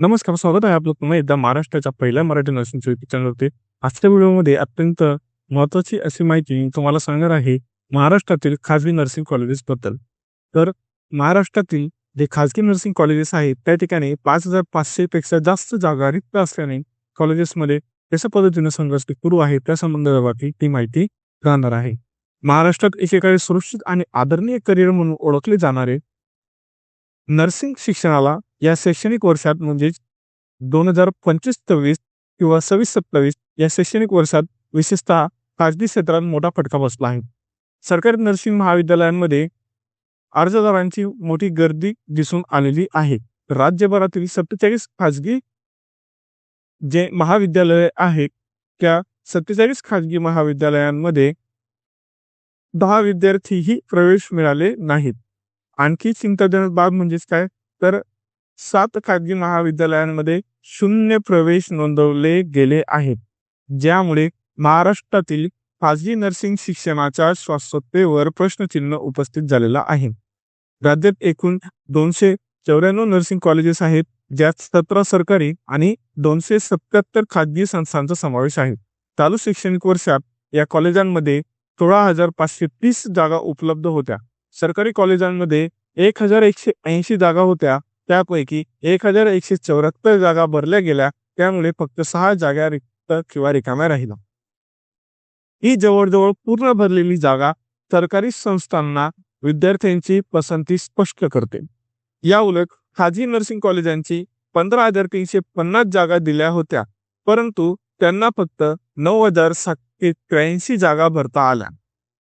नमस्कार स्वागत आहे आपलं पुन्हा एकदा महाराष्ट्राच्या पहिल्या मराठी नर्सिंग युट्यूब चॅनलवरती आजच्या व्हिडिओमध्ये अत्यंत महत्वाची अशी माहिती तुम्हाला सांगणार आहे महाराष्ट्रातील खाजगी नर्सिंग कॉलेजेस बद्दल. तर महाराष्ट्रातील जे खाजगी नर्सिंग कॉलेजेस आहेत त्या ठिकाणी पाच हजार पाचशे पेक्षा जास्त जागा रिक्त असल्याने कॉलेजेसमध्ये कशा पद्धतीने संघर्ष सुरू आहे त्या संबंधाबाबतीत ती माहिती राहणार आहे. महाराष्ट्रात एकेकाळी सुरक्षित आणि आदरणीय करिअर म्हणून ओळखले जाणारे नर्सिंग शिक्षणाला या शैक्षणिक वर्षात म्हणजेच दोन हजार पंचवीस सव्वीस किंवा सव्वीस सत्तावीस या शैक्षणिक वर्षात विशेषतः खाजगी क्षेत्रात मोठा फटका बसला आहे. सरकारी नर्सिंग महाविद्यालयांमध्ये अर्जदारांची मोठी गर्दी दिसून आलेली आहे. राज्यभरातील सत्तेचाळीस खाजगी जे महाविद्यालय आहेत त्या सत्तेचाळीस खाजगी महाविद्यालयांमध्ये दहा विद्यार्थीही प्रवेश मिळाले नाहीत. आणखी चिंताजनक बाब म्हणजेच काय? तर सात खाजगी महाविद्यालयांमध्ये शून्य प्रवेश नोंदवले गेले आहेत ज्यामुळे महाराष्ट्रातील खाजगी नर्सिंग शिक्षणाच्या शाश्वततेवर प्रश्नचिन्ह उपस्थित झालेला आहे. राज्यात एकूण दोनशे चौऱ्याण्णव नर्सिंग कॉलेजेस आहेत ज्यात सतरा सरकारी आणि दोनशे सत्याहत्तर खाजगी संस्थांचा समावेश आहे. चालू शैक्षणिक वर्षात या कॉलेजांमध्ये सोळा हजार पाचशे तीस जागा उपलब्ध होत्या. सरकारी कॉलेजांमध्ये एक हजार एकशे ऐंशी जागा होत्या. त्यापैकी एक हजार एकशे चौऱ्याहत्तर जागा भरल्या गेल्या त्यामुळे फक्त सहा जागा रिक्त किंवा रिकाम्या राहिल्या. ही जवळजवळ पूर्ण भरलेली जागा सरकारी संस्थांना विद्यार्थ्यांची पसंती स्पष्ट करते. या उलट खाजगी नर्सिंग कॉलेजांची पंधरा हजार तीनशे पन्नास जागा दिल्या होत्या परंतु त्यांना फक्त नऊ हजार सातशे त्र्याऐंशी जागा भरता आल्या.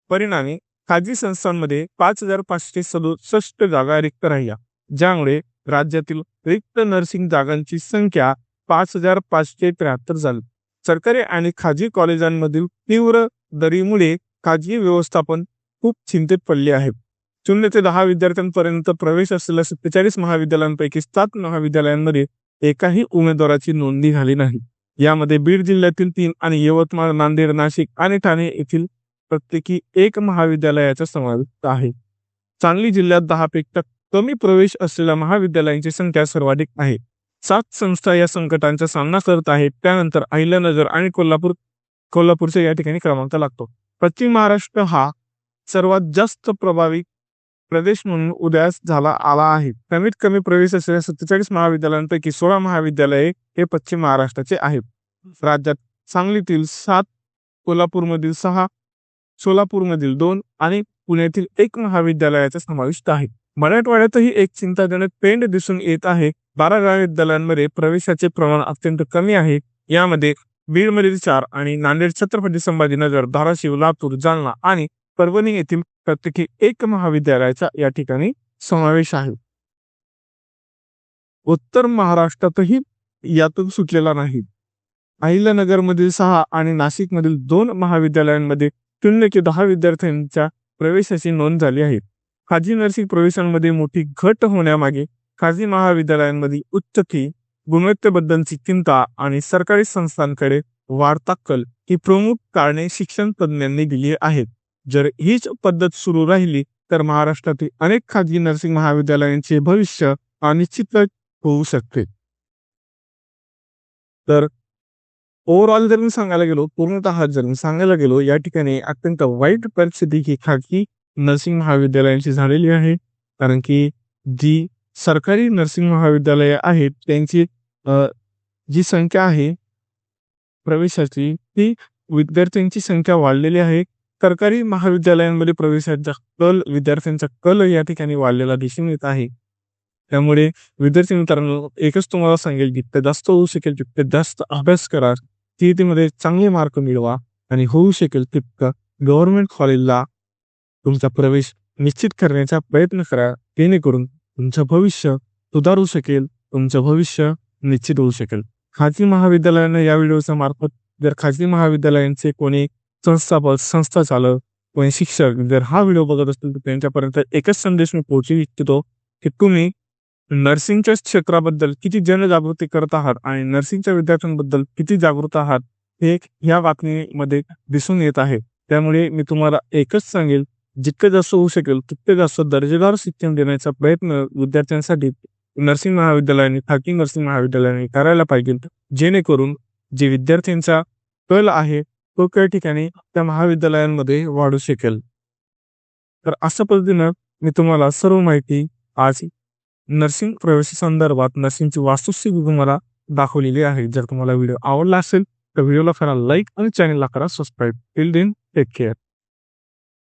परिणामी खाजगी संस्थांमध्ये पाच हजार पाचशे सदुसष्ट जागा रिक्त राहिल्या ज्यामुळे राज्यातील रिक्त नर्सिंग जागांची संख्या पाच हजार पाचशे त्र्याहत्तर झाली. सरकारी आणि खाजगी कॉलेजांमधील तीव्र दरीमुळे खाजगी व्यवस्थापन खूप चिंतेत पडले आहे. शून्य ते दहा विद्यार्थ्यांपर्यंत प्रवेश असलेल्या सत्तेचाळीस महाविद्यालयांपैकी सात महाविद्यालयांमध्ये एकाही उमेदवाराची नोंदणी झाली नाही. यामध्ये बीड जिल्ह्यातील तीन आणि यवतमाळ नांदेड नाशिक आणि ठाणे येथील प्रत्येकी एक महाविद्यालयाचा समावेश आहे. सांगली जिल्ह्यात दहा पेक्षा कमी प्रवेश असलेल्या महाविद्यालयांची संख्या सर्वाधिक आहे. सात संस्था या संकटांचा सामना करत आहेत. त्यानंतर अहिल्यानगर आणि कोल्हापूर कोल्हापूरच्या या ठिकाणी क्रमांक लागतो. पश्चिम महाराष्ट्र हा सर्वात जास्त प्रभावी प्रदेश म्हणून उदयास झाला आला आहे. कमीत कमी प्रवेश असलेल्या सत्तेचाळीस महाविद्यालयांपैकी सोळा महाविद्यालये हे पश्चिम महाराष्ट्राचे आहेत. राज्यात सांगलीतील सात कोल्हापूरमधील सहा सोलापूरमधील दोन आणि पुण्यातील एक महाविद्यालयाचा समाविष्ट आहे. मराठवाड्यातही एक चिंताजनक पेंड दिसून येत आहे. बारा महाविद्यालयांमध्ये प्रवेशाचे प्रमाण अत्यंत कमी आहे. यामध्ये बीडमधील चार आणि नांदेड छत्रपती संभाजीनगर धाराशिव लातूर जालना आणि परभणी येथील प्रत्येकी एक महाविद्यालयाचा या ठिकाणी समावेश आहे. उत्तर महाराष्ट्रातही यातून सुटलेला नाही. अहिल्यानगरमधील सहा आणि नाशिकमधील दोन महाविद्यालयांमध्ये शून्य ते दहा विद्यार्थ्यांच्या प्रवेशाची नोंद झाली आहे. खाजगी नर्सिंग प्रवेशांमध्ये मोठी घट होण्यामागे खाजगी महाविद्यालयांमध्ये उच्च फी गुणवत्तेबद्दलची चिंता आणि सरकारी संस्थांकडे वाढता कल ही प्रमुख कारणे शिक्षण तज्ज्ञांनी दिली आहेत. जर हीच पद्धत सुरू राहिली तर महाराष्ट्रातील अनेक खाजगी नर्सिंग महाविद्यालयांचे भविष्य अनिश्चित होऊ शकते. तर ओव्हरऑल जर मी सांगायला गेलो पूर्णतः जर मी सांगायला गेलो या ठिकाणी अत्यंत वाईट परिस्थिती ही खाजगी नर्सिंग महाविद्यालयांची झालेली आहे. कारण की जी सरकारी नर्सिंग महाविद्यालये आहेत त्यांची जी संख्या आहे प्रवेशाची ती विद्यार्थ्यांची संख्या वाढलेली आहे. सरकारी महाविद्यालयांमध्ये प्रवेशाचा कल विद्यार्थ्यांचा कल या ठिकाणी वाढलेला दिसून येत आहे. त्यामुळे विद्यार्थी मित्रांनो एकच तुम्हाला सांगेल जितकं जास्त होऊ शकेल तितकं जास्त अभ्यास करा. मध्ये चांगले मार्क मिळवा आणि होऊ शकेल तितकं गव्हर्नमेंट कॉलेजला तुमचा प्रवेश निश्चित करण्याचा प्रयत्न करा. जेणेकरून तुमचं भविष्य सुधारू शकेल तुमचं भविष्य निश्चित होऊ शकेल. खाजगी महाविद्यालयानं या व्हिडिओच्या मार्फत जर खाजगी महाविद्यालयांचे कोणी संस्थापक संस्था चालक कोणी शिक्षक जर हा व्हिडिओ बघत असतील तर त्यांच्यापर्यंत एकच संदेश मी पोहोचू इच्छितो की तुम्ही नर्सिंगच्या क्षेत्राबद्दल किती जनजागृती करत आहात आणि नर्सिंगच्या विद्यार्थ्यांबद्दल किती जागृत आहात हे या बातमीमध्ये दिसून येत आहे. त्यामुळे मी तुम्हाला एकच सांगेल जितकं जास्त होऊ शकेल तितकं जास्त दर्जेदार शिक्षण देण्याचा प्रयत्न विद्यार्थ्यांसाठी नर्सिंग महाविद्यालयाने खाकी नर्सिंग महाविद्यालयाने करायला पाहिजे. जेणेकरून जे विद्यार्थ्यांचा कल आहे तो काही ठिकाणी त्या महाविद्यालयांमध्ये वाढू शकेल. तर अशा पद्धतीनं मी तुम्हाला सर्व माहिती आज नर्सिंग प्रवेशासंदर्भात नर्सिंगची वास्तुस्थिती तुम्हाला दाखवलेली आहे. जर तुम्हाला व्हिडिओ आवडला असेल तर व्हिडिओला करा लाईक आणि चॅनलला करा subscribe. Till then take care